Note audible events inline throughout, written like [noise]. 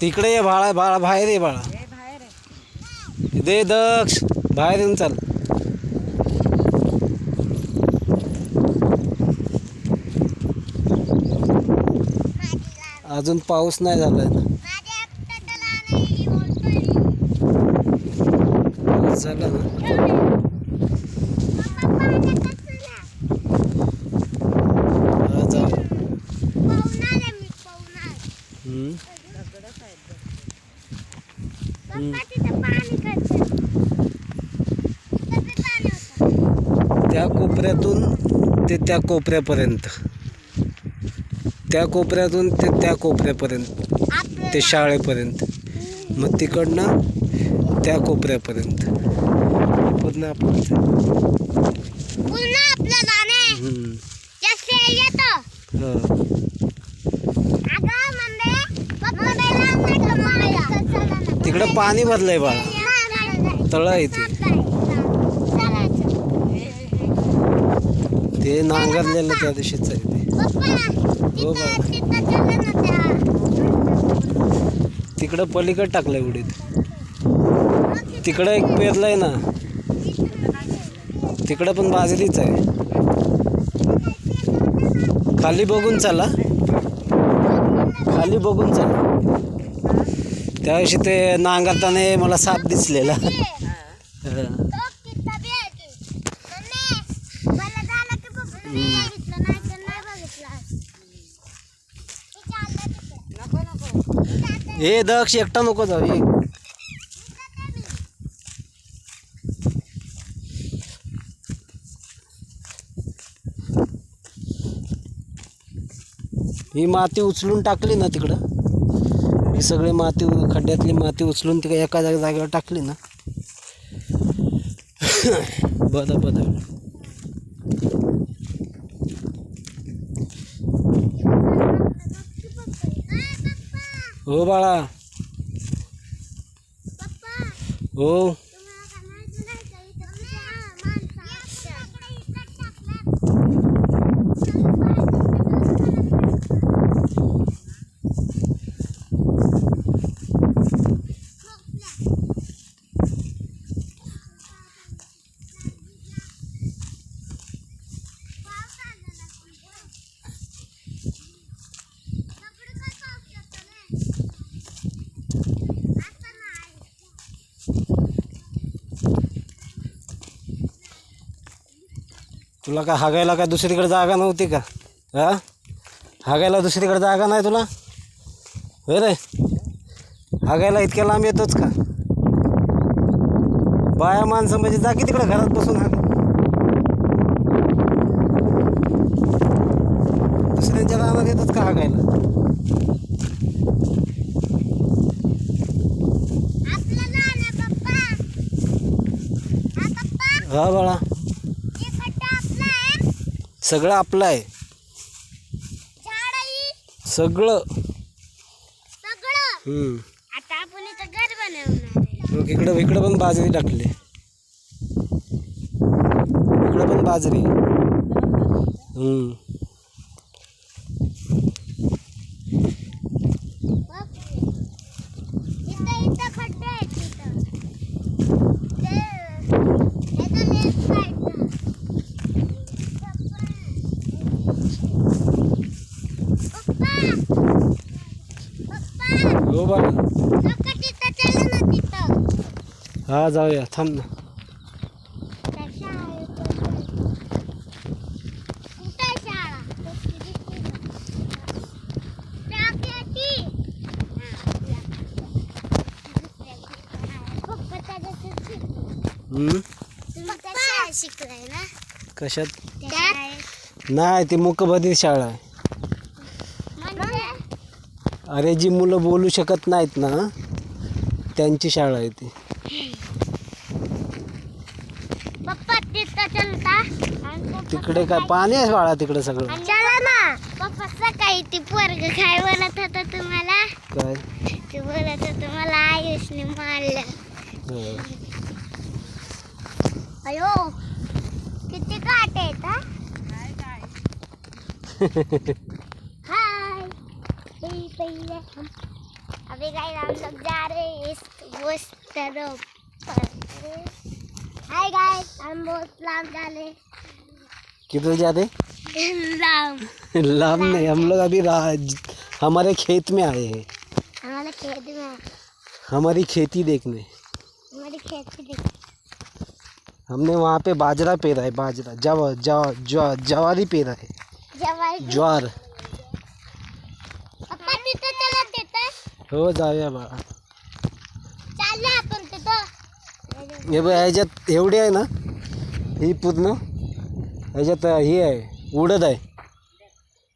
तिकडे ये बाळा बाळा बाहेर ये बाळा. दे दक्ष बाहेर येऊन चाल. अजून पाऊस नाही झालाय झाला ना हा, जाऊ. हम्म. दगडच आहेत बघ. त्या कोपऱ्यातून ते त्या कोपऱ्यापर्यंत. त्या कोपऱ्यातून ते त्या कोपऱ्यापर्यंत. ते शाळेपर्यंत. मग तिकडनं त्या कोपऱ्यापर्यंत. पूर्ण. हा. तिकडं पाणी भरलंय बाळा. तळं आहे ते. ते नांगरलेलं त्या दिवशीच आहे ते. हो तिकडं पलीकड टाकलंय उडीत तिकडं एक पेरलंय ना. तिकडं पण बाजरीच आहे. खाली बघून चला. खाली बघून चला. त्या दिवशी ते नांगरताना मला साप दिसलेला. हे दक्ष एकटा नको जाऊ ये. ही माती उचलून टाकली ना तिकडं. ही सगळी माती खड्ड्यातली माती उचलून तिकडे एका जागेवर टाकली ना. [coughs] बदा बदा हो बाळा. हो. तुला काय हागायला काय दुसरीकडे जागा नव्हती का? हा? हागायला दुसरीकडे जागा नाही तुला? होय रे. हागायला इतक्या लांब येतोच का? बाया माणसं म्हणजे जा की तिकडे घरात बसून हाग. दुसऱ्यांच्या रानात येतोच का हागायला? हा बाळा. सगळं आपलं आहे. सगळं. हम्म. आता आपण इथं घर बनवणार आहे. मग इकडं इकडं पण बाजरी टाकली. इकडं पण बाजरी. हम्म. इथं इथं खड्डे आहेत इथं ते याचं left side ला. पप्पा पप्पा हो बाळा हा जाऊया थांब ना शिकलाय कशात? नाही ती मुकबधीर शाळा आहे. अरे जी मुलं बोलू शकत नाहीत ना त्यांची शाळा आहे ती. पप्पा तिथं चलता आणि पप्पा तिकडे काय पाणी आहे बाळा तिकडे सगळं? चला ना. पप्पा सकाळी ती पोरग काय बोलत होता तुम्हाला? काय? ते बोलत होतं मला आयुषने मारलं. हा. अयो किती काट आहेत हा? [laughs] पहले हम अभी गाइस हम लोग जा रहे हैं इस उस तरफ़ पर। हाय गाइस हम बहुत लाम जा रहे किधर जाते लाम लाभ। नहीं हम लोग अभी रा- हमारे खेत में आए हैं। हमारे खेत में हमारी खेती देखने। हमारी खेत की देख हमने वहाँ पे बाजरा पेरा है बाजरा। जवा जवा जवा जवारी पेरा है। ज्वार। हो जाऊया बा. चालले आपण तिथं. हे बघ ह्याच्यात एवढी आहे ना ही पूर्ण ह्याच्यात ही आहे उडद आहे.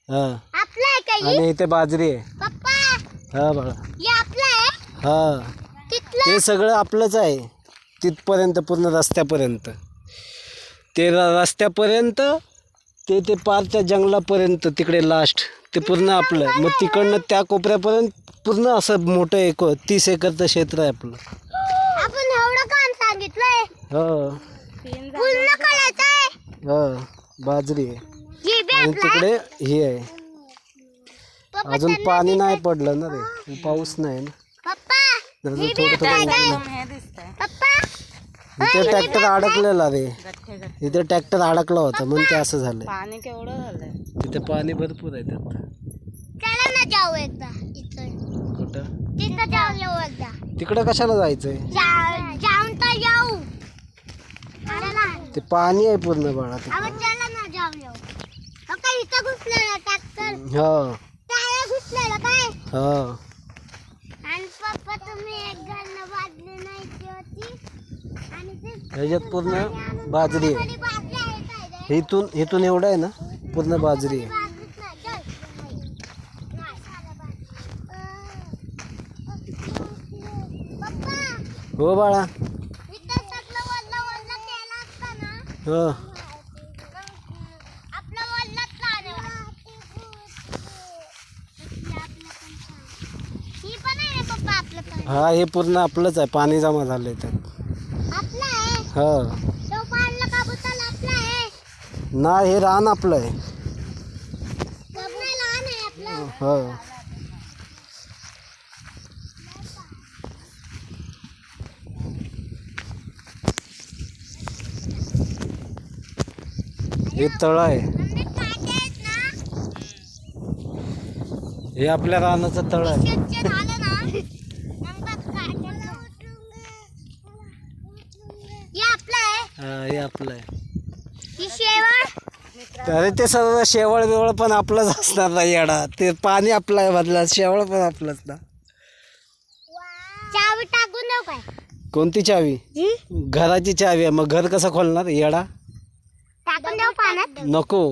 हां. आणि इथे बाजरी आहे. हा बाळा. हे हा. ते सगळं आपलंच आहे. तिथपर्यंत पूर्ण रस्त्यापर्यंत. ते रस्त्यापर्यंत ते ते पार त्या जंगलापर्यंत तिकडे लास्ट ते पूर्ण आपलं. आहे. मग तिकडनं त्या कोपऱ्यापर्यंत पूर्ण असं मोठं एक तीस एकरचं क्षेत्र आहे आपलं. आपण एवढं काम सांगितलंय. हो. पूर्ण हो. बाजरी आहे. हे बी आणि आपलं. तिकडे हे आहे. पप्पा अजून त्यांना पाणी नाही पडलं ना रे. पाऊस नाही ना. पप्पा हे थोडं थोडं आहे. पप्पा इथे ट्रॅक्टर अडकलेला रे. इथे ट्रॅक्टर अडकला होता. म्हणून ते असं झालंय. पाणी केवढं झालंय? तिथे पाणी भरपूर आहे त्यात. जाऊ एकदा इथं. कुठं? तिथं जाऊ येऊ एकदा. तिकडं कशाला जायचंय? जा- जाऊन तर येऊ. चला ते पाणी आहे पूर्ण बाळा चला ना येऊ. हो काय इथं घुसलेलं ट्रॅक्टर हो. टायर घुसलेलं काय? हो. आणि पप्पा तुम्ही एक घालणं बाजली नाही ती होती? आणि ते ह्याच्यात पूर्ण बाजरी आहे. खाली बाजली आहे काय रे? इथून इथून एवढं आहे ना? पूर्ण बाजरी आहे बाजलीच नाही, चल. नाही, साधं बाजरी. अं, पप्पा हो बाळा. हो. ही हा हे पूर्ण आपलंच आहे. पाणी जमा झालंय त्यात आपलं आहे? हो. तो पाडलं काबूतल आपलं आहे? ना हे रान आपलं आहे. हो. हे तळ आहे हे आपल्या रानाचं तळ आहे. हे हा, आपलं आहे. अरे ते सर्व शेवळ बिवळ पण आपलंच असणार ना येडा. ते पाणी आपलं आहे बदला शेवळ पण आपलंच ना. चावी टाकून कोणती चावी? घराची चावी आहे. मग घर कसं खोलणार येडा? पाण्यात नको.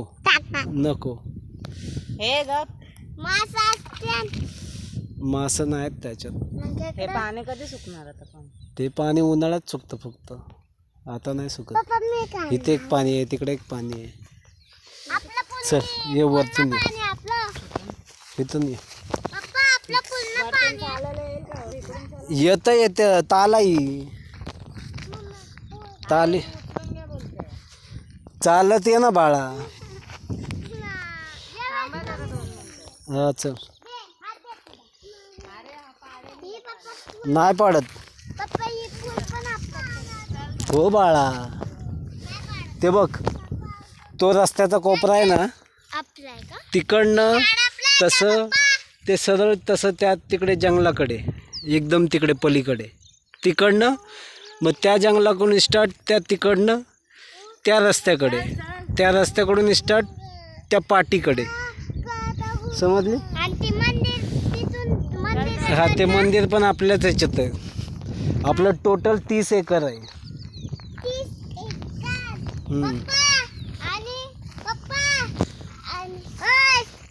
नको. हे ग मासा असते मासं नाहीत त्याच्यात. मग हे पाणी कधी सुकणार आता पण? ते पाणी उन्हाळ्यात सुकतं फक्त. आता नाही सुकत. पप्पा मी काय इथे एक पाणी आहे तिकडे एक पाणी आहे. आपलं पूर्ण चल ये वरतून ये. पाणी आपलं. इथून ये. पप्पा आपलं पूर्ण पाणी. येत येत. तालाई. ताली चालत ये ना बाळा. हा चल. नाही पडत. हो बाळा. ते बघ तो रस्त्याचा कोपरा आहे ना तिकडनं तसं ते सरळ तसं त्या तिकडे जंगलाकडे एकदम तिकडे पलीकडे. तिकडनं मग त्या जंगलाकडून स्टार्ट त्या तिकडनं त्या रस्त्याकडे. त्या रस्त्याकडून स्टार्ट त्या पाटीकडे समजली? आणि ती मंदिर तिथून मंदिर हा ते मंदिर. पण आपल्याच ह्याच्यात आहे. आपलं टोटल तीस एकर आहे.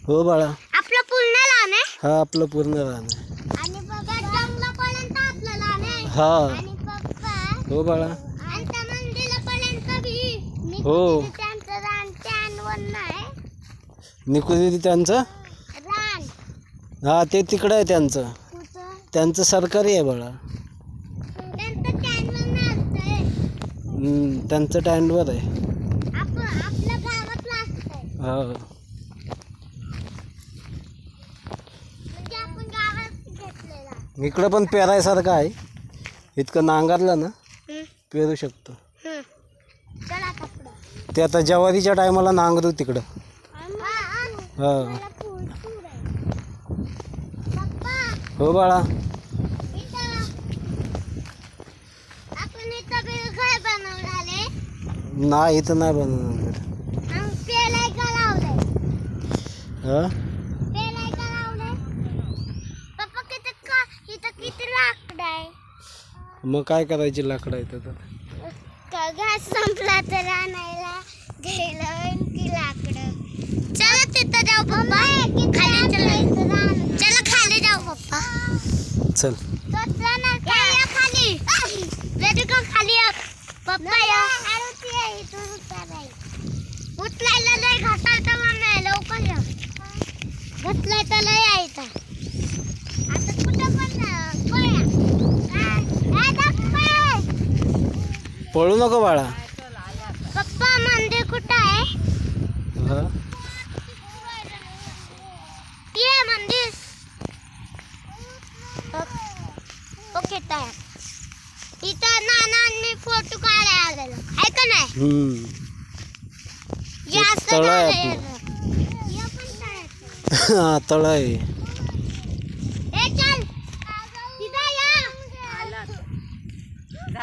हो बाळा. आपलं पूर्ण लहान आहे. हा आपलं पूर्ण लहान आहे. हा. हो बाळा. हो. त्यांचं त्यांचं? हा ते तिकडं आहे त्यांचं. त्यांचं सरकारी आहे बाळा. त्यांचं टँडवर आहे. हो. इकडं पण पेरायसारखं आहे. इतकं नांगरलं ना पेरू शकतो. ते आता जवारीच्या टायमाला नांगरू तिकडं. हा, आहे. बाळा. नाही इथं नाही बनवणार. हा? आहे? मग काय करायची लाकडं इथं तर घास संपला तर आणायला लाकडं. चला तिथं जाऊ पप्पा. खाली चला. चला खाली जाऊ पप्पा. चल. खाली रेडी का खाली या पप्पा या. उचलायला लय घाटायचं म्हणणं लवकर या. घातलायचं लय यायचं आता कुठं पण. पळू नको बाळा. पप्पा मंदिर कुठं आहे? ये मंदिर. ओके तयार इथं नानांनी फोटो काढायला आलेला. आहे का नाही? हम्म. जास्त तळ आहे झालंय आपलं. याचं. हे पण तळाचं. हा तळ आहे ए, चल. तिथं या.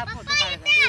पप्पा इथं.